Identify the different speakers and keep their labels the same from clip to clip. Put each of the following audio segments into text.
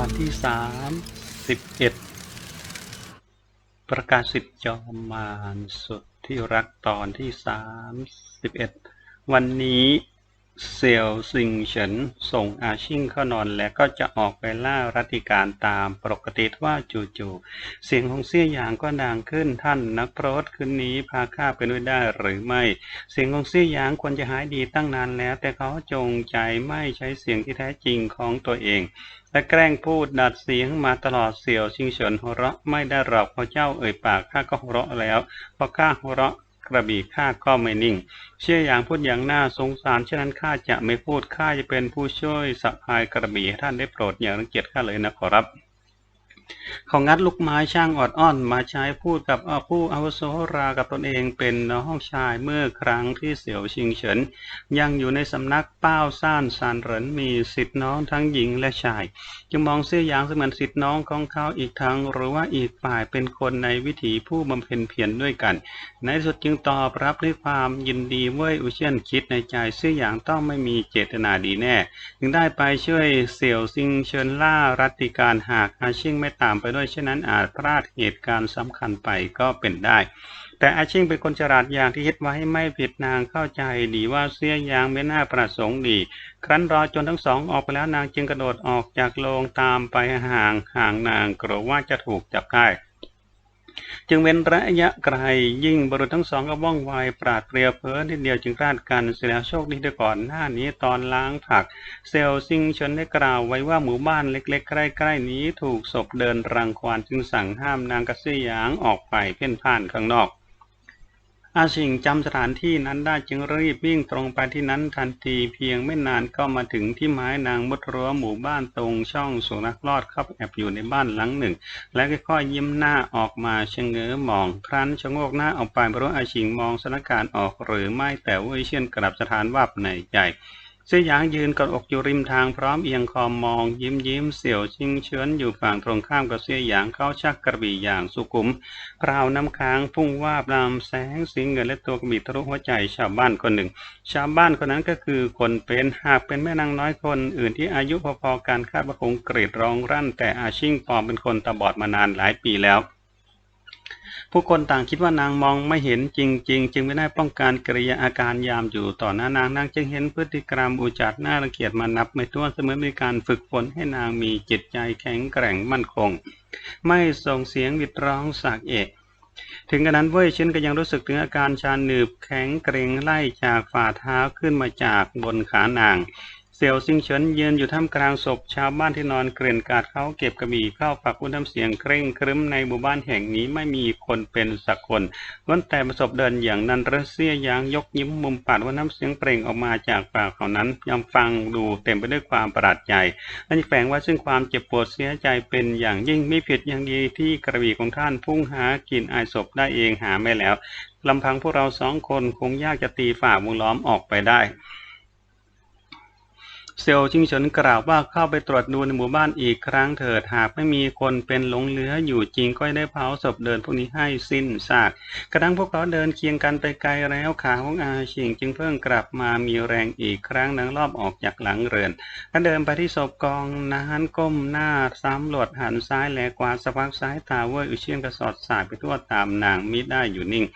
Speaker 1: อนที่สามสิบเอ็ดประกาศสิทธิ์จอมมารสุดที่รักตอนที่สามสิบเอ็ดวันนี้เซียวซิงเฉินส่งอาชิ่งเข้านอนและก็จะออกไปล่ารัติการตามปกติว่าจู่ๆเสียงของเสี่ยหยางก็ดังขึ้นท่านนักโรดคืนนี้พาข้าไปด้วยได้หรือไม่ เสียงของเสี่ยหยางควรจะหายดีตั้งนานแล้ว แต่เขาจงใจไม่ใช้เสียงที่แท้จริงของตัวเอง และแกล้งพูดดัดเสียงมาตลอดเสียวชิงเฉินหัวเราะไม่ได้หรอกพอเจ้าเอ่ยปากข้าก็หัวเราะแล้วพอข้าหัวเราะกระบี่ข้าก็ไม่นิ่ง เชื่ออย่างพูดอย่างน่าสงสารฉะนั้นข้าจะไม่พูดข้าจะเป็นผู้ช่วยสะพายกระบี่ให้ท่านได้โปรดอย่ารังเกียจข้าเลยนะขอรับ เขางัดลูกไม้ช่างออดอ้อนมาใช้พูดกับผู้อาวุโสรากับตนเองเป็นน้องชายเมื่อครั้งที่เสี่ยวชิงเฉิน ยังอยู่ในสำนักเป้าซ่านซานเหรินมีสิทธิน้องทั้งหญิงและชาย จึงมองเสื้อหยางเสมือนสิทธิน้องของเขาอีกทั้งหรือว่าอีกฝ่ายเป็นคนในวิถีผู้บำเพ็ญเพียรด้วยกัน ในสุดจึงตอบรับด้วยความยินดีเว้ยอุเชียนคิดในใจเสื้อหยางต้องไม่มีเจตนาดีแน่ จึงได้ไปช่วยเสี่ยวซิงเชิญล่ารัติการหากอาชิงไม่ตามไปด้วยเช่นนั้นอาจพลาดเหตุการณ์สำคัญไปก็เป็นได้ แต่อาชิงเป็นคนฉลาดอย่างที่คิดไว้ไม่ผิดนางเข้าใจดีว่าเสียยางไม่น่าประสงค์ดี ครั้นรอจนทั้งสองออกไปแล้วนางจึงกระโดดออกจากโรงตามไปห่างห่างนางกลัวว่าจะถูกจับได้ จึงเว้นระยะไกลยิ่งบุรุษทั้งสองก็ว่องไวปราดเปรียวเพ้อทีเดียวจึงคลาดกันเสียแล้วโชคดีด้วยก่อนหน้านี้ตอนล้างผัก เซลซิงชนได้กล่าวไว้ว่าหมู่บ้านเล็ก ๆ ใกล้ๆนี้ถูกศพเดินรังควานจึงสั่งห้ามนางกระซี่หยางออกไปเพ่นพ่านข้างนอก อาชิงจำสถานที่นั้นได้จึงรีบวิ่งตรงไปที่นั้นทันทีเพียงไม่นานก็มาถึงที่ไม้นางมุดรั้วหมู่บ้านตรงช่องสุนัขลอดเข้าแอบอยู่ในบ้านหลังหนึ่ง และค่อยๆยิ้มหน้าออกมาชะเง้อมอง ครั้นชะโงกหน้าออกไปเพราะอาชิงมองสถานการณ์ออกหรือไม่แต่เว่ยเชียนกลับสถานวับในใจ เสี่ยหยางยืนกอดอกอยู่ริมทางพร้อมเอียงคอมอง ยิ้มยิ้มเสี่ยวชิงเฉินอยู่ฝั่งตรงข้ามกับเสี่ยหยางเขาชักกระบี่อย่างสุขุมพราวน้ำค้างพุ่งวาบลามแสงสีเงินและตัวกระบี่ทะลุหัวใจชาวบ้านคนหนึ่ง ชาวบ้านคนนั้นก็คือคนเป็นหากเป็นแม่นางน้อยคนอื่นที่อายุพอๆกันคาดว่าคงกรีดร้องรั่น แต่อาชิ่งปอมเป็นคนตาบอดมานานหลายปีแล้ว ผู้คนต่างคิดว่านางมองไม่เห็นจริง ๆ จึงไม่ได้ป้องกันกริยาอาการยามอยู่ต่อหน้านางนางจึงเห็นพฤติกรรมอุจจาระน่ารังเกียจมานับไม่ถ้วนเสมอมีการฝึกฝนให้นางมีจิตใจแข็งแกร่งมั่นคง ไม่ส่งเสียงวิดร้องสากเอกถึงกระนั้นเว้ยเช่นก็ยังรู้สึกถึงอาการชาหนืบแข็งเกรงไล่จากฝ่าเท้าขึ้นมาจากบนขานาง เสี่ยวซิงเฉินยืนอยู่ท่ามกลางศพชาวบ้านที่นอนเกลื่อนกาดเขาเก็บกระบี่เข้าปักอุ้นน้ำเสียงเคร่งครึ้มในหมู่บ้านแห่งนี้ไม่มีคนเป็นสักคนล้วนแต่ประสบเดินอย่างนั้นรัสเซียยางยกยิ้มมุมปากว่าน้ำเสียงเปล่งออกมาจากปากเขานั้นยำฟังดูเต็มไปด้วยความประหลาดใจและแฝงว่าซึ่งความเจ็บปวดเสียใจเป็นอย่างยิ่งไม่ผิดอย่างดีที่กระบี่ของท่านพุ่งหากินอายศพได้เองหาไม่แล้วลำพังพวกเราสองคนคงยากจะตีฝ่าวงล้อมออกไปได้ เซลชิงเฉินกล่าวว่าเข้าไปตรวจดูในหมู่บ้านอีกครั้งเถิดหากไม่มีคนเป็นหลงเหลืออยู่จริงก็ได้เผาศพเดินพวกนี้ให้สิ้นซากกระทั่งพวกเขาเดินเคียงกันไปไกลแล้วขาของอาชิงจึงเพิ่งกลับมามีแรงอีกครั้งนังรอบออกจากหลังเรือนและเดินไปที่ศพกองนานก้มหน้าซ้ำหลดหันซ้ายแลกวาสะพักซ้ายตาเว่ยอุเชียนกระสอดสายไปทั่วตามนางมิได้อยู่นิ่ง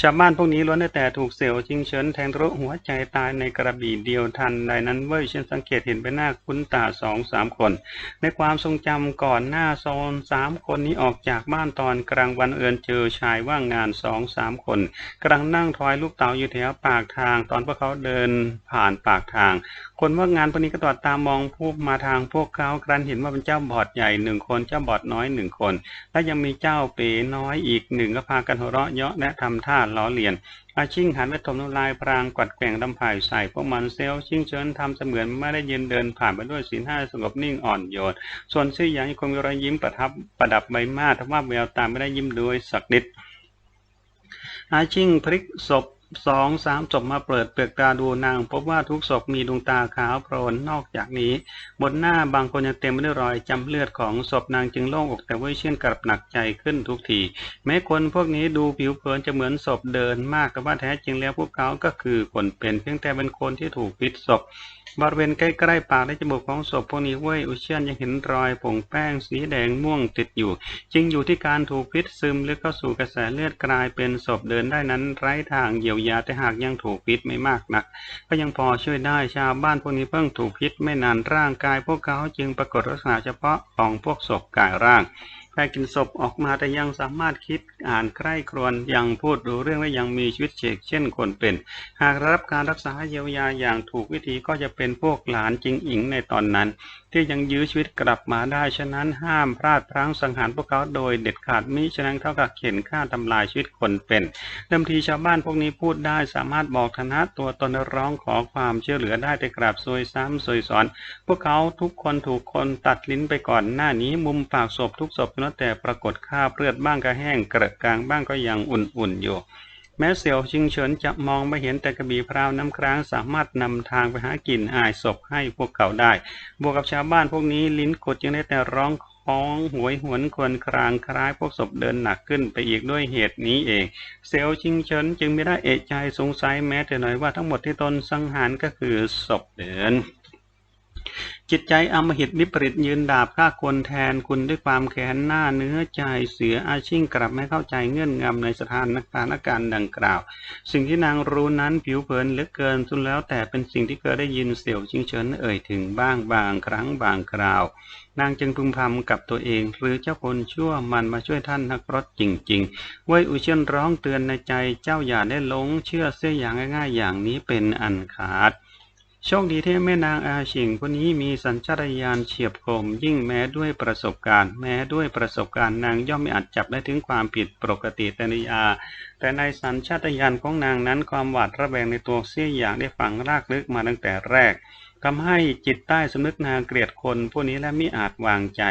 Speaker 1: ชาวบ้านพวกนี้ล้วนได้แต่ถูกเสี่ยวชิงเฉินแทงทะลุหัวใจตายในกระบี่เดียวทันใดนั้นเว่ยเช่นสังเกตเห็นไปหน้าคุ้นตาสองสามคน ในความทรงจำก่อนหน้าโซนสามคนนี้ออกจากบ้านตอนกลางวันเอินเจอชายว่างงานสองสามคนกำลังนั่งทอยลูกเต๋าอยู่แถวปากทาง ตอนพวกเขาเดินผ่านปากทางคนว่างงานพวกนี้ก็ตอดตามมองผู้มาทางพวกเขาครั้นเห็นว่าเป็นเจ้าบอดใหญ่หนึ่งคนเจ้าบอดน้อยหนึ่งคน และยังมีเจ้าเป๋น้อยอีกหนึ่งก็พากันหัวเราะเยาะและทำท่าล้อเลียนอาชิงหันไปถมน้ำลายพรางกวัดแกว่งลำไผ่ใส่พวกมันเซลชิงเชิญทำเสมือนไม่ได้ยืนเดินผ่านไปด้วยสีหน้าสงบนิ่งอ่อนโยน ส่วนซื่อหยางยังคงมีรอยยิ้มประทับประดับใบหน้าทว่าแววตาไม่ได้ยิ้มด้วยสักนิดอาชิงพลิกศพ สองสามศพมาเปิดเปลือกตาดูนาง พบว่าทุกศพมีดวงตาขาวโพลนนอกจากนี้ บนหน้าบางคนยังเต็มไปด้วยรอยจำเลือดของศพนางจึงโล่งอกแต่ว่าเช่นกลับหนักใจขึ้นทุกทีแม้คนพวกนี้ดูผิวเผินจะเหมือนศพเดินมากแต่ว่าแท้จริงแล้วพวกเขาก็คือคนเป็นเพียงแต่เป็นคนที่ถูกพิษศพ บริเวณใกล้ๆปากและจมูกของศพพวกนี้เว้ยอุเชียนยังเห็นรอยผงแป้งสีแดงม่วงติดอยู่ จึงอยู่ที่การถูกพิษซึมลึกเข้าสู่กระแสเลือดกลายเป็นศพเดินได้นั้นไร้ทางเยียวยาแต่หากยังถูกพิษไม่มากนัก ก็ยังพอช่วยได้ชาวบ้านพวกนี้เพิ่งถูกพิษไม่นานร่างกาย พวกเขาจึงปรากฏลักษณะเฉพาะของพวกศพกายร่าง แค่กินศพออกมาแต่ยังสามารถคิดอ่านใคร่ครวญยังพูดรู้เรื่องและยังมีชีวิตเฉกเช่นคนเป็น หากรับการรักษาเยียวยาอย่างถูกวิธีก็จะเป็นพวกหลานจริงอิงในตอนนั้น ที่ยังยื้อชีวิตกลับมาได้ฉะนั้นห้ามพลาดพลั้งสังหารพวกเขาโดยเด็ดขาดมิฉะนั้นเท่ากับเข็นฆ่าทำลายชีวิตคนเป็นเดิมทีชาวบ้านพวกนี้พูดได้สามารถบอกฐานะตัวตนร้องขอความช่วยเหลือได้แต่กราบซวยซ้ำซวยสอน พวกเขาทุกคนถูกคนตัดลิ้นไปก่อนหน้านี้มุมปากศพทุกศพนนแต่ปรากฏคราบเลือดบ้างก็แห้งเกระกลางบ้างก็ยังอุ่นๆอยู่ แม้เสี่ยวชิงเฉินจะมองไม่เห็นแต่กระบี่พราวน้ำครั้งสามารถนำทางไปหากินอายศพให้พวกเขาได้ บวกกับชาวบ้านพวกนี้ลิ้นกดจึงได้แต่ร้องค้องหวยหวนควนครางคล้ายพวกศพเดินหนักขึ้นไปอีกด้วยเหตุนี้เองเสียวชิงเฉินจึงไม่ได้เอะใจสงสัยแม้แต่น้อยว่าทั้งหมดที่ตนสังหารก็คือศพเดิน จิตใจอมหิตวิปริตยืนดาบฆ่าคนแทนคุณด้วยความแค้นหน้าเนื้อใจเสืออาชิงกลับไม่เข้าใจเงื่อนงำในสถานการณ์การณ์ดังกล่าว สิ่งที่นางรู้นั้นผิวเผินเหลือเกินสุดแล้วแต่เป็นสิ่งที่เคยได้ยินเสี่ยวชิงเฉินเอ่ยถึงบ้างบางครั้งบางคราวนางจึงพึมพำกับตัวเอง หรือเจ้าคนชั่วมันมาช่วยท่านนักรถจริงๆเว้ยอุเชียนร้องเตือนในใจเจ้าอย่าได้หลงเชื่อเสียอย่างง่ายๆอย่างนี้เป็นอันขาด โชคดีที่แม่นางอาชิงคนนี้มีสัญชาตญาณเฉียบคม ยิ่งแม้ด้วยประสบการณ์ แม้ด้วยประสบการณ์นางย่อมไม่อาจจับได้ถึงความผิดปกติแต่ในยาแต่ในสัญชาตญาณของนางนั้นความหวาดระแวงในตัวเสี้ยอย่างได้ฝังรากลึกมาตั้งแต่แรกทำให้จิตใต้สำนึกนางเกลียดคนผู้นี้และมิอาจวางใจ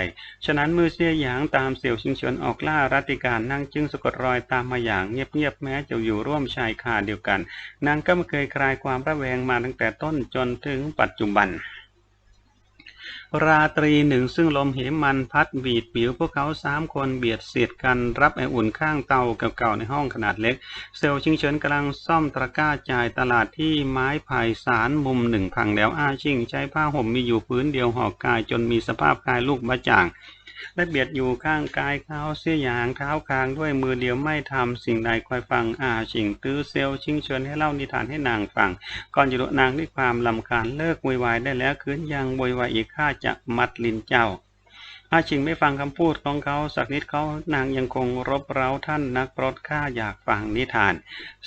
Speaker 1: ฉะนั้นมือเสียหยางตามเสี่ยวชิงเฉินออกล่ารัติการนางจึงสะกดรอยตามมาอย่างเงียบๆแม้จะอยู่ร่วมชายคาเดียวกัน นางก็ไม่เคยคลายความระแวงมาตั้งแต่ต้นจนถึงปัจจุบัน ราตรีหนึ่งซึ่งลมเหมันพัดบีดผิวพวกเขาสามคนเบียดเสียดกันรับไออุ่นข้างเตาเก่าๆในห้องขนาดเล็ก เซลล์ชิงเฉินกำลังซ่อมตะกร้าจ่ายตลาดที่ไม้ไผ่สารมุมหนึ่งพังแล้วอาชิง ใช้ผ้าห่มมีอยู่พื้นเดียวห่อกายจนมีสภาพกายลูกบะจ่าง และเบียดอยู่ข้างกายเขาเสียอย่างเท้าคางด้วยมือเดียวไม่ทำสิ่งใดคอยฟังอาชิงตื้อเซลชิงเชิญให้เล่านิทานให้นางฟัง ก่อนจะลุนางด้วยความลำคาญเลิกโวยวายได้แล้วคืนยังโวยวายอีกข้าจะมัดลิ้นเจ้า อาชิงไม่ฟังคำพูดของเขาสักนิดเขานางยังคงรบเร้าท่านนักปรดข้าอยากฟังนิทาน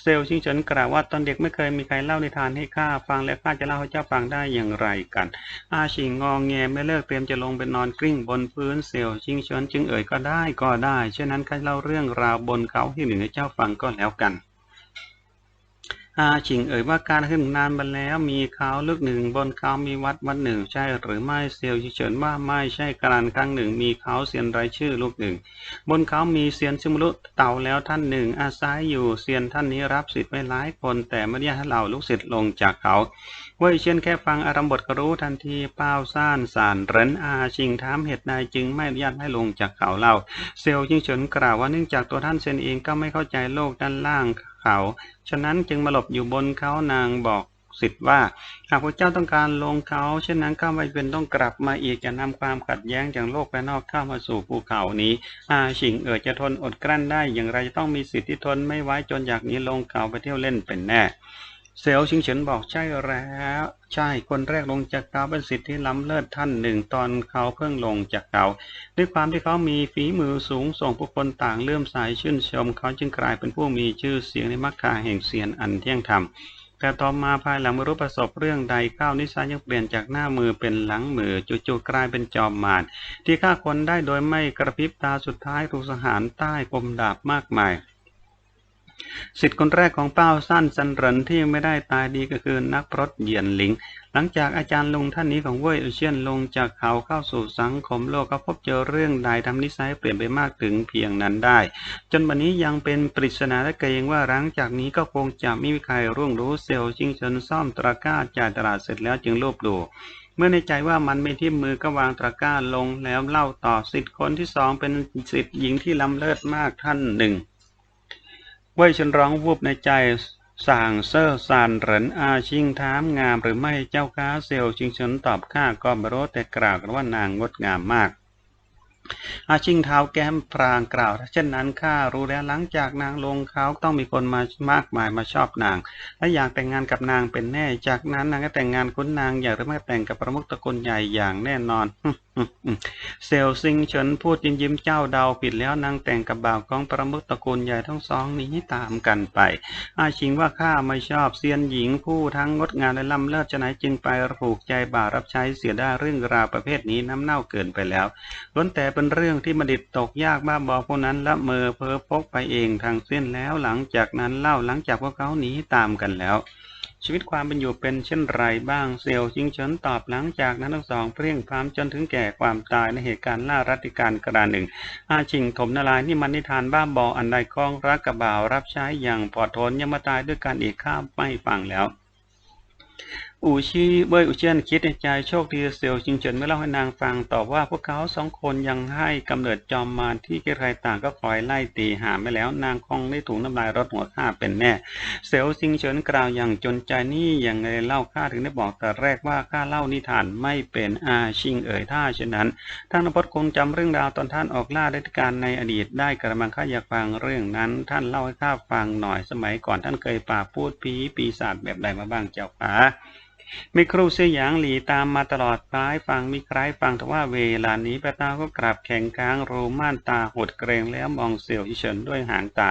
Speaker 1: เซลชิงเฉินกล่าวว่าตอนเด็กไม่เคยมีใครเล่านิทานให้ข้าฟังและข้าจะเล่าให้เจ้าฟังได้อย่างไรกัน อาชิงงองแงไม่เลิกเตรียมจะลงไปนอนกลิ้งบนพื้นเซลชิงเฉินจึงเอ่ยก็ได้ก็ได้เช่นนั้นข้าเล่าเรื่องราวบนเขาให้หนึ่งให้เจ้าฟังก็แล้วกัน อาชิงเอ่ยว่าการขึ้นนานมาแล้ว มีเขาลึกหนึ่งบนเขามีวัดวัดหนึ่ง ใช่หรือไม่เซียวเฉินว่าไม่ใช่การครั้งหนึ่ง มีเขาเซียนไรายชื่อลูกหนึ่ง บนเขามีเซียนซิมรุเต่าแล้วท่านหนึ่ง อาศัยอยู่เซียนท่านนี้รับสิทธิ์ไว้หลายคน แต่ไม่ได้ให้เหล่าลูกศิษย์ลงจากเขาเว่ยเช่นแค่ฟังอารมณ์บทก็รู้ทันทีเป้าซ่านสารเรนอาชิงถามเหตุใดจึงไม่อนุญาตให้ลงจากเขาเล่าเซลยิงเฉินกล่าวว่าเนื่องจากตัวท่านเซนเองก็ไม่เข้าใจโลกด้านล่าง เขา ฉะนั้นจึงมาหลบอยู่บนเขานางบอกสิทธิ์ว่า หากพระเจ้าต้องการลงเขาเช่นนั้นข้าไม่เป็นต้องกลับมาอีกจะนำความขัดแย้งจากโลกภายนอกเข้ามาสู่ภูเขานี้ อาชิงเอ๋อจะทนอดกลั้นได้อย่างไรจะต้องมีสิทธิ์ที่ทนไม่ไหวจนอยากหนี้ลงเขาไปเที่ยวเล่นเป็นแน่ เซลชิงเฉินบอกใช่แล้วใช่คนแรกลงจากเขาเป็นสิทธิที่ล้ำเลิศท่านหนึ่งตอนเขาเพิ่งลงจากเขาด้วยความที่เขามีฝีมือสูงส่งผู้คนต่างเลื่อมใสชื่นชมเขาจึงกลายเป็นผู้มีชื่อเสียงในมรรคาแห่งเสียนอันเที่ยงธรรมแต่ต่อมาภายหลังไม่รู้ประสบเรื่องใดข้าวนิสัยยังเปลี่ยนจากหน้ามือเป็นหลังมือจู่ๆกลายเป็นจอมมารที่ฆ่าคนได้โดยไม่กระพริบตาสุดท้ายถูกสหารใต้กลมดาบมากมาย สิทธิ์คนแรกของเป้าสั้นสันเหรินที่ไม่ได้ตายดีก็คือนักพรตเหยียนหลิง หลังจากอาจารย์ลุงท่านนี้ของเว่ยอเชียนลงจากเขาเข้าสู่สังคมโลกก็พบเจอเรื่องใดทำนิสัยเปลี่ยนไปมากถึงเพียงนั้นได้ จนวันนี้ยังเป็นปริศนาและเกรงว่าหลังจากนี้ก็คงจะไม่มีใครร่วงรู้เซลล์ชิงเฉินซ่อมตะกร้าจ่ายตลาดเสร็จแล้วจึงรวบดูเมื่อในใจว่ามันไม่ที่มือก็วางตะกร้าลงแล้วเล่าต่อสิทธิ์คนที่สองเป็นสิทธิ์หญิงที่ล้ำเลิศมากท่านหนึ่ง เว่ยฉินร้องวูบในใจสั่งเซอร์ซานเหรินอาชิงถามงามหรือไม่เจ้าค้าเซลชิงเฉินตอบข้าก็ไม่รู้แต่กล่าวกันว่านางงดงามมาก อาชิงเท้าแก้มพรางกล่าวถ้าเช่นนั้นข้ารู้แล้วหลังจากนางลงเขาต้องมีคนมามากมายมาชอบนาง และอยากแต่งงานกับนางเป็นแน่ จากนั้นนางก็แต่งงานคุณนางอยากหรือไม่แต่งกับประมุขตระกูลใหญ่อย่างแน่นอน เซลซิงเฉินพูดยิ้มยิ้มเจ้าเดาผิดแล้วนางแต่งกับบ่าวของประมุขตระกูลใหญ่ทั้งสองนี้ตามกันไป อาชิงว่าข้าไม่ชอบเซียนหญิงผู้ทั้งงดงามและล้ำเลิศจะไหนจึงไปผูกใจบ่าวรับใช้เสียได้เรื่องราวประเภทนี้น้ำเน่าเกินไปแล้วล้วนแต่เป็นเรื่องที่บัณฑิตตกยากบ้าบอพวกนั้นละเมอเพ้อพกไปเองทางเส้นแล้วหลังจากนั้นเล่าหลังจากพวกเขาหนีตามกันแล้ว ชีวิตความเป็นอยู่เป็นเช่นไรบ้างเซลล์จิงเฉินตอบหลังจากนั้นทั้งสองเพรียงพรามจนถึงแก่ความตายในเหตุการณ์ล่ารัติการกระดานหนึ่งอาชิงถมนาลายนี่มันนิทานบ้าบออันใดคล้องรักกับบ่าวรับใช้อย่างปลอดทนยังมาตายด้วยการอีกข้าไม่ฟังแล้ว อูชีเบยอูเจียนคิดในใจโชคดีเซียวจิงเฉินไม่เล่าให้นางฟังตอบว่าพวกเขาสองคนยังให้กำเนิดจอมมารที่ใครต่างก็คอยไล่ตีหาไม่แล้ว นางคงได้ถูกน้ำลายรดหัวข้าเป็นแน่ เซลซิงเฉินกล่าวอย่างจนใจนี่อย่างไรเล่าข้าถึงได้บอกแต่แรกว่าข้าเล่านิทานไม่เป็นอาชิงเอ่ยถ้าเช่นนั้นท่านนพจน์คงจำเรื่องราวตอนท่านออกล่าได้การในอดีตได้กระมังข้าอยากฟังเรื่องนั้น ท่านเล่าให้ข้าฟังหน่อยสมัยก่อนท่านเคยป่าพูดผีปีศาจแบบใดมาบ้างเจ้าคะ มิครูเสียหยางหลีตามมาตลอดคล้ายฟังมิคล้ายฟังแต่ว่าเวลานี้พระตาก็กลับแข็งค้างรูม่านตาหดเกรงแล้วมองเสี่ยวอิเฉินด้วยหางตา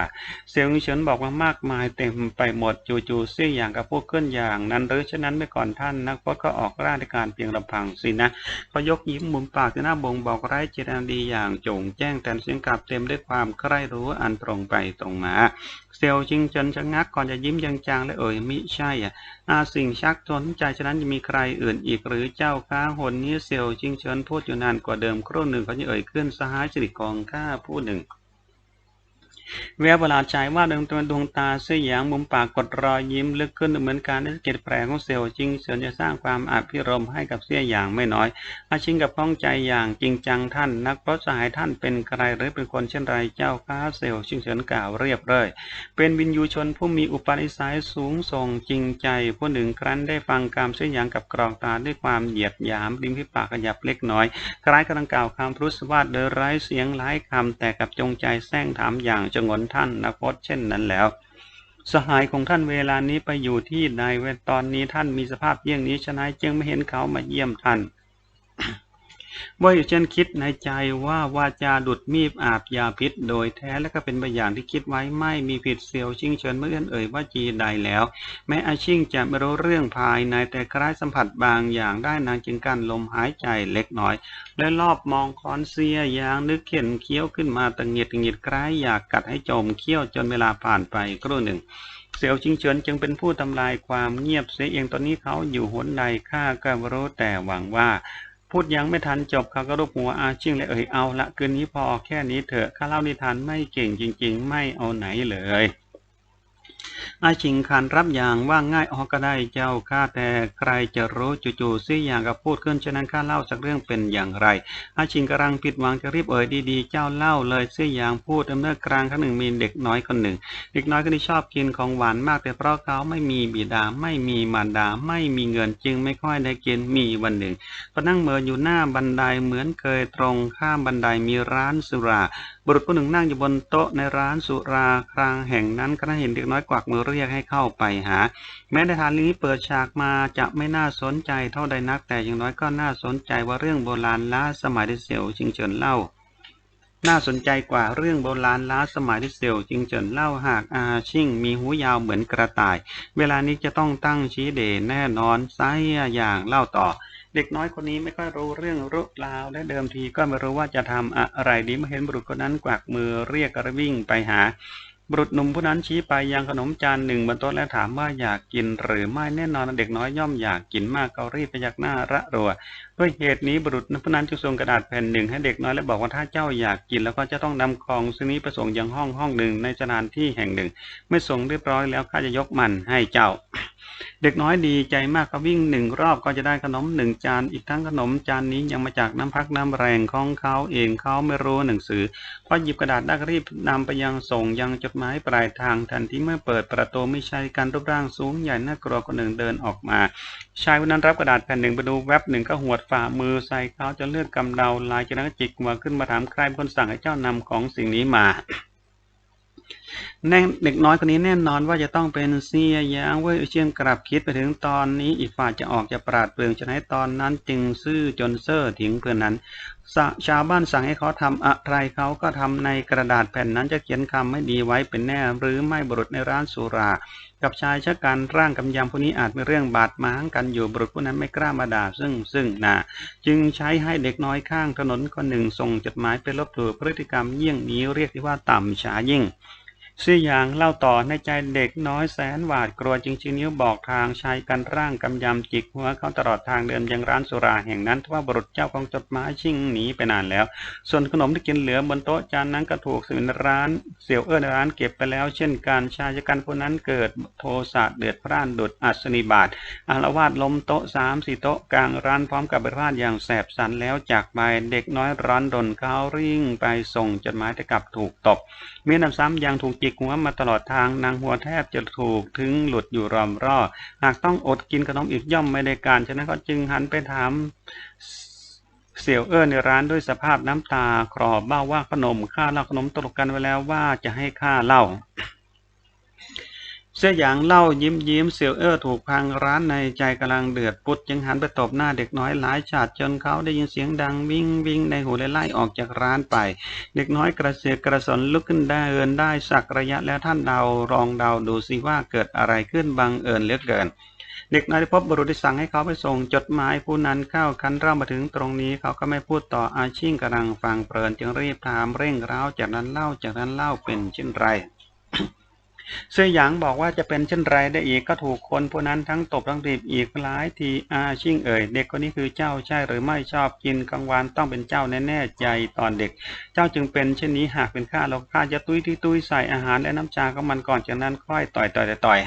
Speaker 1: เสี่ยวอิเฉินบอกว่ามากมายเต็มไปหมดจู่ๆเสียอย่างกับพวกเคลื่อนอย่างนั้นหรือฉะนั้นเมื่อก่อนท่านนักพจน์ก็ออกราชการเพียงลำพังสินะพอยกยิ้มมุมปากที่หน้าบ่งบอกไร้เจตนาดีอย่างจงแจ้งแต่เสียงกลับเต็มด้วยความใคร่รู้อันตรงไปตรงมา เซลจิงเฉินชะงักก่อนจะยิ้มยังจางและเอ่ยมิใช่อะอาสิ่งชักทนใจฉะนั้นจะมีใครอื่นอีกหรือเจ้าค้าหนนี้เซลจิงเฉินพูดอยู่นานกว่าเดิมครู่หนึ่งเขาจะเอ่ยขึ้นสหายจริตกองข้าผู้หนึ่ง แววประหลาดใจว่าดวงตาดวงตาเสียหยางมุมปากกดรอยยิ้มลึกขึ้นเหมือนการได้สังเกตแปลของเซลล์จิงเฉินจะสร้างความอาภิรมให้กับเสียอย่างไม่น้อย อาชิงกับพ้องใจอย่างจริงจังท่าน นักพระสหายท่านเป็นใครหรือเป็นคนเช่นไรเจ้าค้าเซลล์จิงเฉินกล่าวเรียบเลยเป็นวินยูชนผู้มีอุปนิสัยสูงส่งจริงใจผู้หนึ่งครั้นได้ฟังการเสียอย่างกับกรองตาด้วยความเหยียดหยามริมฝีปากขยับเล็กน้อย คล้ายกำลังกล่าวคำพรุสวาดโดยไร้เสียงหลายคำแต่กับจงใจแซงถามอย่างจงนท่านนักพจน์เช่นนั้นแล้ว สหายของท่านเวลานี้ไปอยู่ที่ใดเวตอนนี้ท่านมีสภาพเยี่ยงนี้ฉะนั้นจึงไม่เห็นเขามาเยี่ยมท่าน ว่าอยู่เช่นคิดในใจว่าวาจาดุดมีบอาบยาพิษ โดยแท้และก็เป็นไปอย่างที่คิดไว้ไม่มีผิดเซียวชิงเฉินเมื่อเอื้อนเอ่ยว่าจีใดแล้ว แม้อาชิงจะไม่รู้เรื่องภายในแต่คล้ายสัมผัสบางอย่างได้นางจึงกั้นลมหายใจเล็กน้อย และรอบมองคอนเซียอย่างนึกเข็นเคี้ยวขึ้นมาตังเงียดตังเงียดคล้ายอยากกัดให้จมเคี้ยวจนเวลาผ่านไปครู่หนึ่งเสี่ยวชิงเฉินจึงเป็นผู้ทำลายความเงียบเสียเองตอนนี้เขาอยู่หนใดข้าก็ไม่รู้แต่หวังว่า พูดยังไม่ทันจบเขาก็รูปหัวอาชิงเลยเอ่ยเอาละคืนนี้พอแค่นี้เถอะข้าเล่านิทานไม่เก่งจริง ๆ ไม่เอาไหนเลย อาชิงคานรับอย่างว่าง่ายออกก็ได้เจ้าข้าแต่ใครจะรู้จู่ๆซี่อย่างกับพูดขึ้นฉะนั้นข้าเล่าสักเรื่องเป็นอย่างไรอาชิงกำลังผิดหวังจะรีบเอ่ยดีๆ เจ้าเล่าเลยซี่อย่างพูดเมื่อกลางครั้งหนึ่งมีเด็กน้อยคนหนึ่ง เด็กน้อยคนนี้ชอบกินของหวานมาก แต่เพราะเขาไม่มีบิดาไม่มีมารดาไม่มีเงินจึงไม่ค่อยได้กินมีวันหนึ่งก็นั่งเมืออยู่หน้าบันไดเหมือนเคยตรงข้ามบันไดมีร้านสุรา บุรุษผู้หนึ่งนั่งอยู่บนโต๊ะในร้านสุราครางแห่งนั้นก็ได้เห็นเด็กน้อยกวักมือเรียกให้เข้าไปหา แม้ในทานนี้เปิดฉากมาจะไม่น่าสนใจเท่าใดนัก แต่อย่างน้อยก็น่าสนใจว่าเรื่องโบราณล้าสมัยที่เสี่ยวชิงเฉินเล่า น่าสนใจกว่าเรื่องโบราณล้าสมัยที่เสี่ยวจิงเฉินเล่าหากอาชิ่ง มีหูยาวเหมือนกระต่าย เวลานี้จะต้องตั้งชี้เด่แน่นอนไซอย่างเล่าต่อ เด็กน้อยคนนี้ไม่ค่อยรู้เรื่องรุราวและเดิมทีก็ไม่รู้ว่าจะทำอะไรดีเมื่อเห็นบุรุษคนนั้นกวักมือเรียกกระวิ่งไปหา บุรุษหนุ่มผู้นั้นชี้ไปยังขนมจานหนึ่งบนโต๊ะและถามว่าอยากกินหรือไม่แน่นอนเด็กน้อยย่อมอยากกินมากก็รีบไปยักหน้าระรัวด้วยเหตุนี้บุรุษผู้นั้นจึงส่งกระดาษแผ่นหนึ่งให้เด็กน้อยและบอกว่าถ้าเจ้าอยากกินแล้วก็จะต้องนำของซึ่งนี้ไปส่งยังห้องห้องหนึ่งในสถานที่แห่งหนึ่ง เมื่อส่งเรียบร้อยแล้วข้าจะยกมันให้เจ้า เด็กน้อยดีใจมากก็วิ่งหนึ่งรอบก็จะได้ขนมหนึ่งจาน อีกทั้งขนมจานนี้ยังมาจากน้ำพักน้ำแรงของเขาเองเขาไม่รู้หนังสือพอหยิบกระดาษได้ก็รีบนำไปยังส่งยังจดหมายปลายทางทันทีเมื่อเปิดประตูไม่ใช่การรูปร่างสูงใหญ่น่ากลัวคนหนึ่งเดินออกมาชายคนนั้นรับกระดาษแผ่นหนึ่งไปดูแว็บหนึ่งก็หวดฝ่ามือใส่เขาจะเลือดกำเดาลายจากนั้นก็จิกหัวขึ้นมาถามใครเป็นคนสั่งให้เจ้านำของสิ่งนี้มา แน่เด็กน้อยคนนี้แน่นอนว่าจะต้องเป็นเสียยางเว้ยเชียนกลับคิดไปถึงตอนนี้อีกฝ่ายจะออกจะปราดเปรื่องฉะนั้นตอนนั้นจึงซื่อจนเซ่อทิ้งเพื่อนนั้นชาวบ้านสั่งให้เขาทำอะไรเขาก็ทำในกระดาษแผ่นนั้นจะเขียนคำไม่ดีไว้เป็นแน่ หรือไม่บุรุษในร้านสุรา กับชายชะกันร่างกำยำผู้นี้อาจมีเรื่องบาดหมางกันอยู่บุรุษผู้นั้นไม่กล้ามาด่าซึ่งซึ่งนาจึงใช้ให้เด็กน้อยข้างถนนคนหนึ่งส่งจดหมายไปลบหลู่พฤติกรรมเยี่ยงนี้เรียกที่ว่าต่ำช้ายิ่ง ซื่ออย่างเล่าต่อในใจเด็กน้อยแสนหวาดกลัวจริงๆนิ้วบอกทางชายกันร่างกำยำจิกหัวเขาตลอดทางเดินยังร้านสุราแห่งนั้นทว่าบุรุษเจ้าของจดหมายชิ่งหนีไปนานแล้ว ส่วนขนมที่กินเหลือบนโต๊ะจานนั้นก็ถูกสินร้านเสี่ยวเอื้อในร้านเก็บไปแล้ว เช่นการชายกันผู้นั้นเกิดโทสะเดือดพร่านดุดอัศนีบาทอารวาสล้มโต๊ะสามสี่โต๊ะกลางร้านพร้อมกับบิราดอย่างแสบสันแล้วจากไปเด็กน้อยร้อนดนเขาริ่งไปส่งจดหมายแต่กลับถูกตบเมีน้ำซ้ำยังถูกจิกหัวมาตลอดทางนางหัวแทบจะถูกถึงหลุดอยู่รอมรอหากต้องอดกินขนมอีกย่อมไม่ได้การฉะนั้นก็จึงหันไปถามเสี่ยวเอ้อในร้านด้วยสภาพน้ำตาครอบเบ้าว่าขนมข้าเล่าขนมตกลงกันไว้แล้วว่าจะให้ข้าเล่า เสื้อหยางเล่ายิ้มยิ้มเสี่ยวเอ้อถูกพังร้านในใจกำลังเดือดปุดจึงหันไปตบหน้าเด็กน้อยหลายฉาดจนเขาได้ยินเสียงดังวิ่งวิ่งในหูเลยไล่ออกจากร้านไป เด็กน้อยกระเสือกกระสนลุกขึ้นได้เอินได้สักระยะแล้วท่านเดาลองเดาดูสิว่าเกิดอะไรขึ้นบังเอิญเหลือเกินเด็กน้อยได้พบบุรุษที่สั่งให้เขาไปส่งจดหมายผู้นั้นเข้าคันเร่ามาถึงตรงนี้เขาก็ไม่พูดต่ออาชิ่งกำลังฟังเพลินจึงรีบถามเร่งร้าวจากนั้นเล่าจากนั้นเล่าเป็นเช่นไร เสื้อหยางบอกว่าจะเป็นเช่นไรได้อีกก็ถูกคนผู้นั้นทั้งตบทั้งตีบอีกหลายทีอาชิ่งเอ่ยเด็กคนนี้คือเจ้าใช่หรือไม่ชอบกินกลางวันต้องเป็นเจ้าแน่ๆใจตอนเด็ก เจ้าจึงเป็นเช่นนี้หากเป็นข้าเราข้าจะตุ้ยที่ตุ้ยใส่อาหารและน้ำชาของมันก่อนจากนั้นค่อยต่อยต่อยต่อย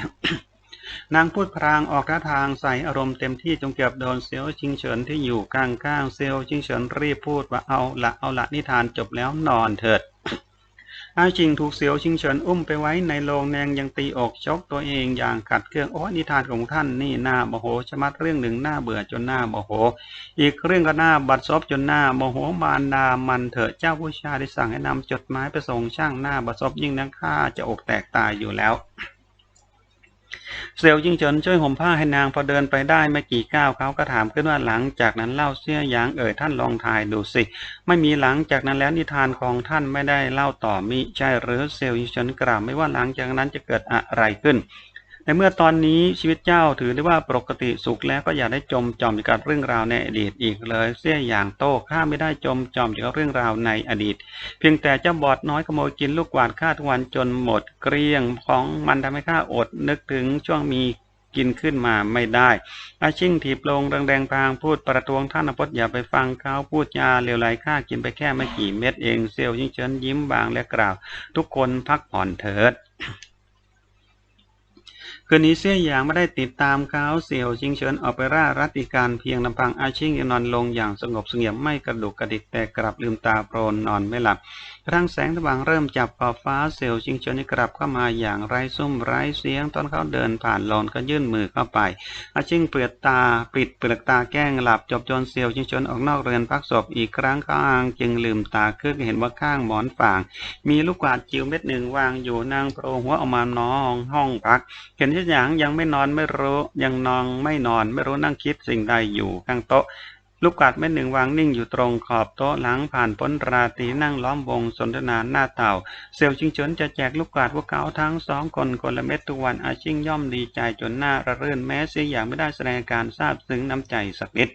Speaker 1: นางพูดพรางออกท่าทางใส่อารมณ์เต็มที่จงเกือบโดนเซียวชิงเฉินที่อยู่ข้างๆเซียวชิงเฉินรีบพูดว่าเอาละเอาละนิทานจบแล้วนอนเถิด อาชิงถูกเสียวชิงเฉินอุ้มไปไว้ในโรงแนงยังตีอกชกตัวเองอย่างขัดเครื่องโอ้นิทานของท่านนี่หน้าโมโหชะมัดเรื่องหนึ่งน่าเบื่อจนหน้าโมโห อีกเรื่องก็น่าบัดซบจนหน้าโมโหมารดามันเถอะเจ้าผู้ชายได้สั่งให้นำจดหมายไปส่งช่างหน้าบัดซบยิ่งนักข้าจะอกแตกตายอยู่แล้ว เซลยิ่งเฉินช่วยห่มผ้าให้นางพอเดินไปได้ไม่กี่ก้าวเขาก็ถามขึ้นว่าหลังจากนั้นเล่าเสี้ยยางเอ่ยท่านลองทายดูสิ ไม่มีหลังจากนั้นแล้วนิทานของท่านไม่ได้เล่าต่อมิใช่หรือเซลยิ่งเฉินกล่าวไม่ว่าหลังจากนั้นจะเกิดอะไรขึ้น ในเมื่อตอนนี้ชีวิตเจ้าถือได้ว่าปกติสุขแล้วก็อย่าได้จมจอมอยู่กับเรื่องราวในอดีตอีกเลยเสี้ยอย่างโตข้าไม่ได้จมจอมอยู่กับเรื่องราวในอดีต เพียงแต่เจ้าบอดน้อยขโมยกินลูกกวาดข้าทุกวันจนหมดเกลี้ยงของมันทำให้ข้าอดนึกถึงช่วงมีกินขึ้นมาไม่ได้ อาชิ่งถีบลงแรงๆพางพูดประท้วงท่านอพจน์อย่าไปฟังเขาพูดจาเลวไหลข้ากินไปแค่ไม่กี่เม็ดเองเซลยิ่งเฉินยิ้มบางและกล่าว ทุกคนพักผ่อนเถิด คืนนี้เสี่ยหยางไม่ได้ติดตามเขาเสี่ยวชิงเฉินออกไปร่ารัติการเพียงลำพังอาชิงยังนอนลงอย่างสงบเสงี่ยมไม่กระดุกกระดิกแต่กลับลืมตาโพรนนอนไม่หลับระทั่งแสงสว่างเริ่มจับขอบฟ้าเสี่ยวชิงเฉินกลับเข้ามาอย่างไร้ซุ้มไร้เสียง ตอนเขาเดินผ่านโลอนก็ยื่นมือเข้าไปอาชิงเปลือกตาปิดเปลือกตาแกล้งหลับจบจนเสี่ยวชิงเฉินออกนอกเรือนพักศพอีกครั้งข้างจึงลืมตาขึ้นเห็นว่าข้างหมอนฝาง มีลูกกวาดจิ๋วเม็ดหนึ่งวางอยู่นางโปรหัวออกมานอนห้องพัก เห็นที่หยางยังไม่นอนไม่รู้ยังนอนไม่นอน ไม่รู้นั่งคิดสิ่งใดอยู่ข้างโต๊ะ ลูกกาดเม็ดหนึ่งวางนิ่งอยู่ตรงขอบโต๊ะหลังผ่านพ้นราตรีนั่งล้อมวงสนทนาหน้าเต่า เซลชิงเฉินจะแจกลูกกาดพวกเขาทั้งสองคนคนละเม็ดทุกวันอาชิงย่อมดีใจจนหน้าระเรื่นแม้เสียอย่างไม่ได้แสดงการทราบซึ้งน้ำใจสักนิด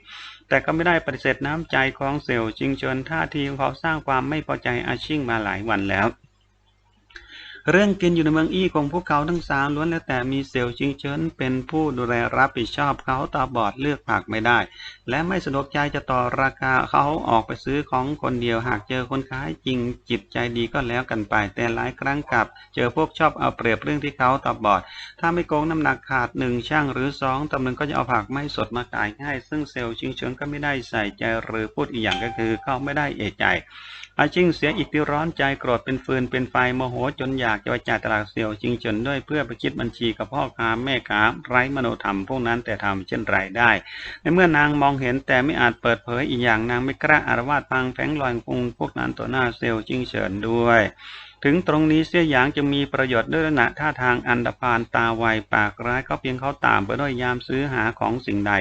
Speaker 1: แต่ก็ไม่ได้ปฏิเสธน้ำใจของเซลชิงเฉินท่าทีของเขาสร้างความไม่พอใจอาชิงมาหลายวันแล้ว เรื่องกินอยู่ในเมืองอี้ของพวกเขาทั้งสามล้วนแล้วแต่มีเซลล์ชิงเชิญเป็นผู้ดูแลรับผิดชอบเขาตาบอดเลือกผักไม่ได้ และไม่สะดวกใจจะต่อราคาเขาออกไปซื้อของคนเดียวหากเจอคนขายจริงจิตใจดีก็แล้วกันไป แต่หลายครั้งกลับ เจอพวกชอบเอาเปรียบเรื่องที่เขาตาบอด ถ้าไม่โกงน้ำหนักขาดหนึ่งช่างหรือสองตำลึงก็จะเอาผักไม่สดมาขายง่ายซึ่งเซลล์ชิงเชิงก็ไม่ได้ใส่ใจหรือพูดอีกอย่างก็คือเขาไม่ได้เอะใจ อาชิงเสียอีกที่ร้อนใจโกรธเป็นฟืนเป็นไฟโมโหจนอยากจะไปจ่ายตลาดเสี่ยวจิงเฉินด้วยเพื่อไปคิดบัญชีกับพ่อค้าแม่ค้าไร้มโนธรรมพวกนั้นแต่ทำเช่นไรได้ ในเมื่อนางมองเห็นแต่ไม่อาจเปิดเผยอีกอย่างนางไม่กล้าอารวาสพังแฝงลอยพุงพวกนั้นต่อหน้าเซลล์ชิงเฉินด้วย ถึงตรงนี้เสียอย่างจะมีประโยชน์ด้วยลักษณะท่าทางอันดพานตาไวปากร้ายก็เพียงเขาตามไปด้วยยามซื้อหาของสิ่งใด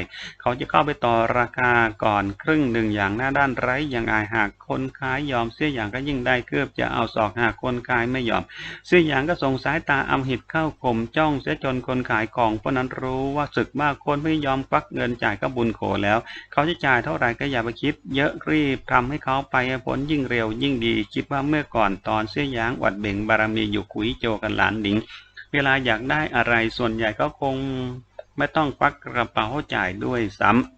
Speaker 1: เขาจะเข้าไปต่อราคาก่อนครึ่งหนึ่งอย่างหน้าด้านไร้อย่างอายหากคนขายยอมเสียอย่างก็ยิ่งได้เกือบจะเอาศอกหากคนขายไม่ยอม เสียอย่างก็ส่งสายตาอำหิตเข้าข่มจ้องเสียจนคนขายของเพราะนั้นรู้ว่าศึกมากคนไม่ยอมควักเงินจ่ายก็บุญโขแล้ว เขาจะจ่ายเท่าไหร่ก็อย่าไปคิด เยอะรีบทำให้เขาไปผลยิ่งเร็วยิ่งดีคิดว่าเมื่อก่อนตอนเสียอย่างอวัดเบ่งบารมีอยู่คุยโจกันหลานหนิง เวลาอยากได้อะไรส่วนใหญ่ก็คงไม่ต้องควักกระเป๋าจ่ายด้วยซ้ำ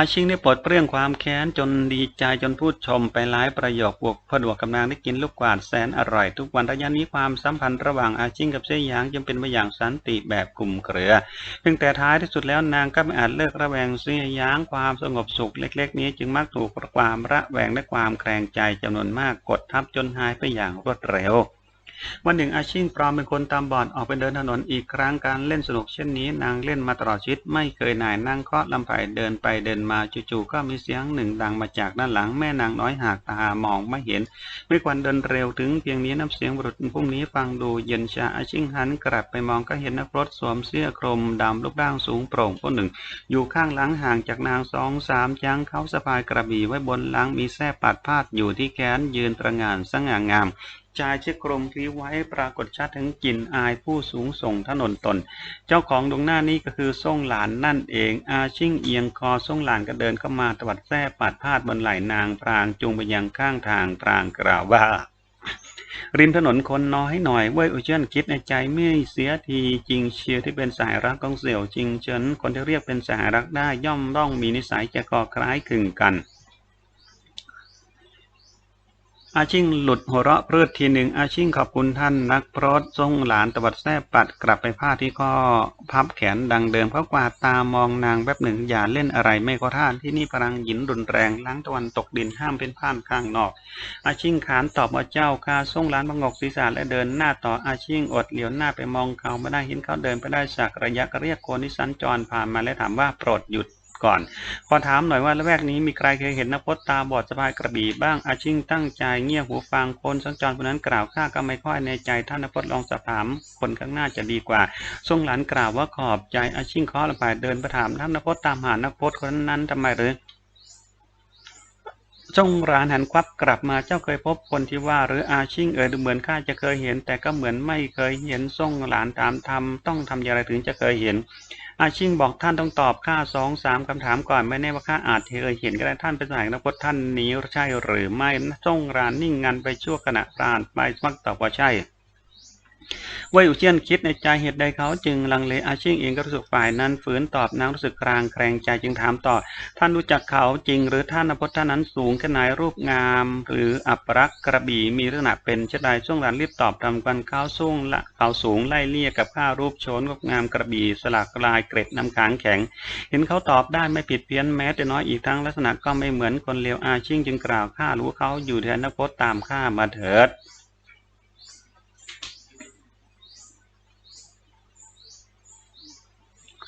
Speaker 1: อาชิงได้ปลดเปลื้องความแค้นจนดีใจจนพูดชมไปหลายประโยคบวกพอดวกกำลังได้กินลูกกวาดแสนอร่อย ทุกวันระยะนี้ความสัมพันธ์ระหว่างอาชิงกับเซี่ยหยางจึงเป็นไปอย่างสันติแบบกลุ่มเครือเพียงแต่ท้ายที่สุดแล้วนางก็ไม่อาจเลิกระแวงเซี่ยหยางความสงบสุขเล็ก ๆ นี้จึงมักถูกความระแวงและความแคลงใจจำนวนมากกดทับจนหายไปอย่างรวดเร็ว วันหนึ่งอาชิงปลอมเป็นคนตามบอดออกไปเดินถนนอีกครั้งการเล่นสนุกเช่นนี้นางเล่นมาตลอดชีวิตไม่เคยหน่ายนั่งเคาะลำไผ่เดินไปเดินมาจู่ๆก็มีเสียงหนึ่งดังมาจากด้านหลังแม่นางน้อยหากตามองไม่เห็น ไม่ควรเดินเร็วถึงเพียงนี้น้ำเสียงบุรุษพวกนี้ฟังดูเย็นชาอาชิงหันกลับไปมองก็เห็นนักรถสวมเสื้อคลุมดำรูปร่างสูงโปร่งคนหนึ่ง อยู่ข้างหลังห่างจากนางสองสามจังเขาสะพายกระบี่ไว้บนหลังมีแส้ปัดพาดอยู่ที่แขนยืนตระงานสง่างาม ชายเชือกรมพลิ้วไว้ปรากฏชัดถึงกลิ่นอายผู้สูงส่งถนนตน เจ้าของดวงหน้านี้ก็คือส่งหลานนั่นเอง อาชิ่งเอียงคอส่งหลานก็เดินเข้ามาตวัดแส้ปัดพาดบนไหล่นางพรางจูงไปยังข้างทางพรางกล่าวว่าริมถนนคนน้อยหน่อยเว่ยอุเจียนคิดในใจไม่เสียทีจริงเชียวที่เป็นสายรักของเสี่ยวจริงเฉินคนที่เรียกเป็นสายรักได้ย่อมต้องมีนิสัยจะก่อคล้ายคลึงกัน อาชิงหลุดหัวเราะเพลิดทีหนึ่งอาชิงขอบคุณท่านนักพรตทรงหลานตวัดแท้ปัดกลับไปผ้าที่ข้อ พับแขนดังเดิมเขากวาดตามองนางแป๊บหนึ่งอย่าเล่นอะไรไม่ก็ท่านที่นี่พลังหินรุนแรงล้างตะวันตกดินห้ามเป็นผ่านข้างนอก อาชิงขานตอบว่าเจ้าข้าทรงหลานบงกศีรษะและเดินหน้าต่ออาชิงอดเหลียวหน้าไปมองเขาไม่ได้เห็นเขาเดินไปได้สักระยะก็เรียกคนที่สัญจรผ่านมาและถามว่าโปรดหยุด ก่อน ขอถามหน่อยว่าละแวกนี้มีใครเคยเห็นนักพจน์ตาบอดสะพายกระบี่บ้างอาชิงตั้งใจเงี่ยหูฟังคนสัญจรคนนั้นกล่าวข้าก็ไม่ค่อยในใจท่านนักพจน์ลองสอบถามคนข้างหน้าจะดีกว่า ทรงหลานกล่าวว่าขอบใจอาชิงเคาะลงไปเดินไปถามท่านนักพจน์ตามหานักพจน์คนนั้นทำไมหรือ จงรานหันควับกลับมาเจ้าเคยพบคนที่ว่า หรืออาชิงเอ๋ยดูเหมือนข้าจะเคยเห็น แต่ก็เหมือนไม่เคยเห็นทรงหลานตามทำต้องทำอย่างไรถึงจะเคยเห็น อาชิงบอกท่านต้องตอบข้าสองสามคำถามก่อนไม่แน่ว่าข้าอาจเคยเห็นก็ได้ท่านเป็นสายนักพจน์ท่านนี้ใช่หรือไม่ทรงรานนิ่งงันไปชั่วขณะรานไปมักตอบว่าใช่ ว่ยอุเจียนคิดในใจเหตุใดเขาจึงลังเลอาชิงเองก็รู้สึกฝ่ายนั้นฝืนตอบนางรู้สึกกลางแคลงใจจึงถามต่อ ท่านรู้จักเขาจริง หรือท่านนพจน์ท่านนั้นสูงแค่ไหนรูปงาม หรืออัปรักษ์กระบี่มีลักษณะเป็นเช่นใดช่วงหลังรีบตอบทำกันข้าวสูงละเขาสูงไล่เลี่ยกับข้ารูปโฉนงดงามกระบี่สลักลายเกร็ดน้ำค้างแข็ง เห็นเขาตอบได้ไม่ผิดเพี้ยนแม้แต่น้อยอีกทั้งลักษณะก็ไม่เหมือนคนเลวอาชิงจึงกล่าวข้ารู้เขาอยู่แทนนพจน์ตามข้ามาเถิด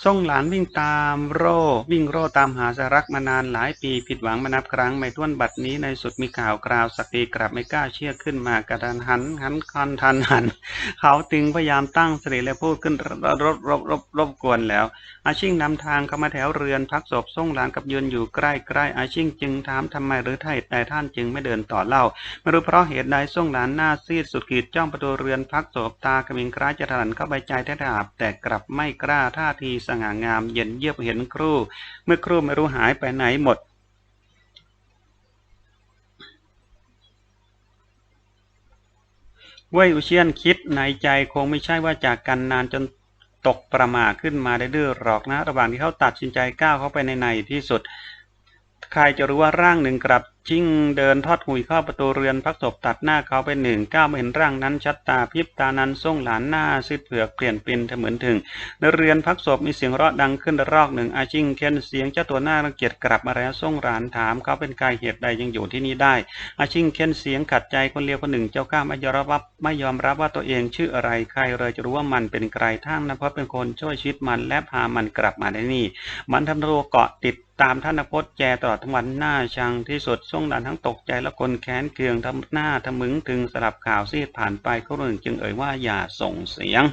Speaker 1: ส่งหลานวิ่งตามโร่ วิ่งโร่ตามหาสารักมานานหลายปีผิดหวังมานับครั้งไม่ท้วนบัดนี้ในสุดมีข่าวกราวสักทีกลับไม่กล้าเชื่อขึ้นมากระทันหันหันคันทันหัน เขาตึงพยายามตั้งสติและพูดขึ้นรบรบรบรบกวนแล้ว อาชิงนำทางเข้ามาแถวเรือนพักศพส่งหลานกับยืนอยู่ใกล้ใกล้อาชิงจึงถามทำไมหรือไทยแต่ท่านจึงไม่เดินต่อเล่าไม่รู้เพราะเหตุใดส่งหลานหน้าซีดสุดขีดจ้องประตูเรือนพักศพตากระมิงคล้าจะถลันเข้าไปใจแทบอาบแต่กลับไม่กล้าท่าทีง่างาม เย็นเยียบเห็นครู่ เมื่อครู่ไม่รู้หายไปไหนหมดเว่ยอุเชียนคิดในใจคงไม่ใช่ว่าจากกันนานจนตกประมาขึ้นมาได้ดื้อหรอกนะ ระหว่างที่เขาตัดสินใจก้าวเข้าไปในในที่สุด ใครจะรู้ว่าร่างหนึ่งกลับจิ้งเดินทอดหุยเข้าประตูเรือนพักศพตัดหน้าเขาไปหนึ่งก้าวมาเห็นร่างนั้นชัดตาพริบตานั้นส่งหลานหน้าซิดเผือกเปลี่ยนเป็นเหมือนถึงในเรือนพักศพมีเสียงเราะดังขึ้นระรอกหนึ่งอาชิงเค้นเสียงเจ้าตัวหน้ารังเกียจกลับมาแล้วส่งหลานถามเขาเป็นกายเหตุใดยังอยู่ที่นี่ได้ อาชิงเค้นเสียงขัดใจคนเลียวคนหนึ่งเจ้าก้าไม่ยอมรับไม่ยอมรับว่าตัวเองชื่ออะไรใครเลยจะรู้ว่ามันเป็นใครทั้งนั้นเพราะเป็นคนช่วยชีวิตมันและพามันกลับมาได้นี่ มันทำตัวเกาะติดตามท่านพจน์แจตลอดทั้งวันหน้าชังที่สุดส่งหลานทั้งตกใจและคนแค้นเคืองทำหน้าทำมึงถึงสลับข่าวซีดผ่านไปเขาหนึ่งจึงเอ่ยว่าอย่าส่งเสียง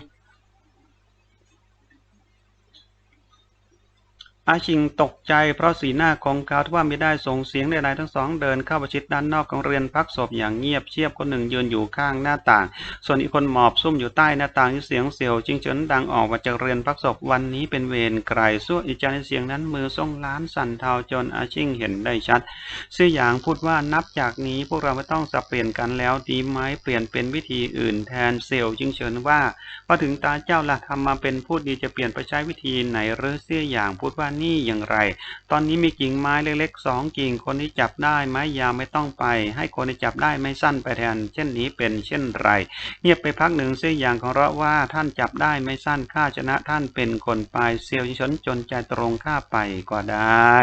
Speaker 1: อาชิงตกใจเพราะสีหน้าของเขาที่ว่าไม่ได้ส่งเสียงใดๆทั้งสองเดินเข้าประชิดด้านนอกของเรือนพักศพอย่างเงียบเชียบคนหนึ่งยืนอยู่ข้างหน้าต่าง ส่วนอีกคนหมอบซุ่มอยู่ใต้หน้าต่างที่เสียงเสียวจิงเฉินดังออกมาจากเรือนพักศพวันนี้เป็นเวรไกรสู้อีจในเสียงนั้นมือทรงล้านสั่นเทาจนอาชิงเห็นได้ชัดซื่อหยางพูดว่านับจากนี้พวกเราไม่ต้องสับเปลี่ยนกันแล้วดีไหมเปลี่ยนเป็นวิธีอื่นแทนเซียวจิงเฉินว่าพอถึงตาเจ้าละทำมาเป็นพูดดีจะเปลี่ยนไปใช้วิธีไหนหรือเสี่ยหยางพูดว่านี่อย่างไร ตอนนี้มีกิ่งไม้เล็กๆสองกิ่ง คนที่จับได้ไม้ยาวไม่ต้องไป ให้คนที่จับได้ไม่สั้นไปแทน เช่นนี้เป็นเช่นไรเงียบไปพักหนึ่งเสียอย่างของเราว่าท่านจับได้ไม่สั้นข้าชนะท่านเป็นคนไปเซียวชนจนใจตรงข้าไปก็ได้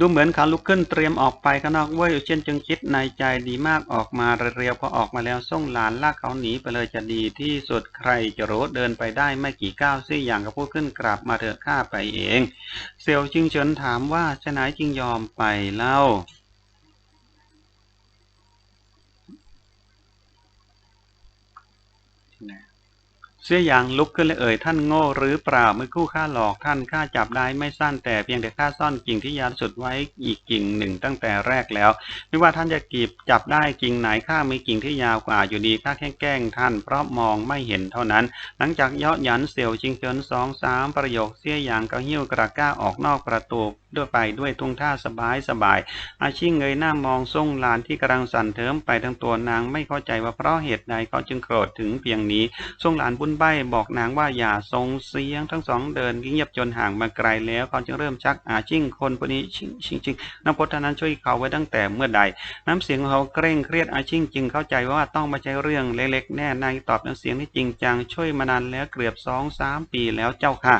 Speaker 1: ดูเหมือนเขาลุกขึ้นเตรียมออกไปข้างนอกเว้ยเช่นจึงคิดในใจดีมากออกมาเร็วๆพอออกมาแล้วส่งหลานลากเขาหนีไปเลยจะดีที่สุดใครจะรู้เดินไปได้ไม่กี่ก้าวซี่อย่างก็พูดขึ้นกลับมาเถอะข้าไปเอง เซียวจิงเฉินถามว่าชะไหนจึงยอมไปเล่า เสียอย่างลุกขึ้นเลยเอ่ยท่านโง่หรือเปล่าเมื่อคู่ข้าหลอกท่านข้าจับได้ไม่สั้นแต่เพียงแต่ข้าซ่อนกิ่งที่ยาวสุดไว้อีกกิ่งหนึ่งตั้งแต่แรกแล้ว ไม่ว่าท่านจะกีบจับได้กิ่งไหนข้ามีกิ่งที่ยาวกว่าอยู่ดีข้าแค่แกล้งท่านเพราะมองไม่เห็นเท่านั้น หลังจากเยาะหยันเสี่ยวจิงเจินสองสามประโยคเสียอย่างก็หิ้วกระก้าออกนอกประตูด้วยไปด้วยทุ่งท่าสบายสบาย อาชิงเงยหน้ามองส่งหลานที่กำลังสั่นเทิมไปทั้งตัวนางไม่เข้าใจว่าเพราะเหตุใดเขาจึงโกรธถึงเพียงนี้ส่งหลานบุญใบบอกนางว่าอย่าทรงเสียงทั้งสองเดินเงียบจนห่างมาไกลแล้วเขาจึงเริ่มชักอาชิงคนคนนี้ชิงชิงชิงน้ำพจนั้นช่วยเขาไว้ตั้งแต่เมื่อใด น้ำเสียงของเขาเกร่งเครียดอาชิงจึงเข้าใจว่าต้องมาใช้เรื่องเล็กๆแน่นางตอบน้ำเสียงที่จริงจังช่วยมานานแล้วเกือบสองสามปีแล้วเจ้าค่ะ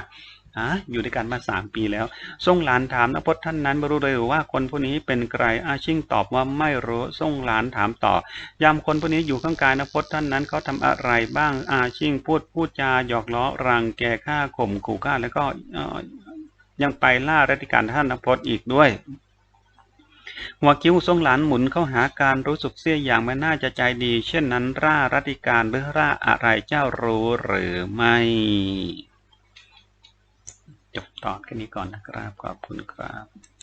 Speaker 1: ฮะอยู่ด้วยกันมาสามปีแล้วส่งหลานถามนพจน์ท่านนั้นไม่รู้เลยว่าคนผู้นี้เป็นใครอาชิงตอบว่าไม่รู้ส่งหลานถามต่อยามคนผู้นี้อยู่ข้างกายนพจน์ท่านนั้นเขาทำอะไรบ้างอาชิงพูดพูดจาหยอกล้อรังแกฆ่าข่มขู่ฆ่าแล้วก็ยังไปล่ารัติการท่านนพจน์อีกด้วยหัวคิ้วทรงหลานหมุนเข้าหาการรู้สึกเสียอย่างไม่น่าจะใจดี เช่นนั้นร่ารัติการหรือร่าอะไรเจ้ารู้หรือไม่ จบตอนแค่นี้ก่อนนะครับ ขอบคุณครับ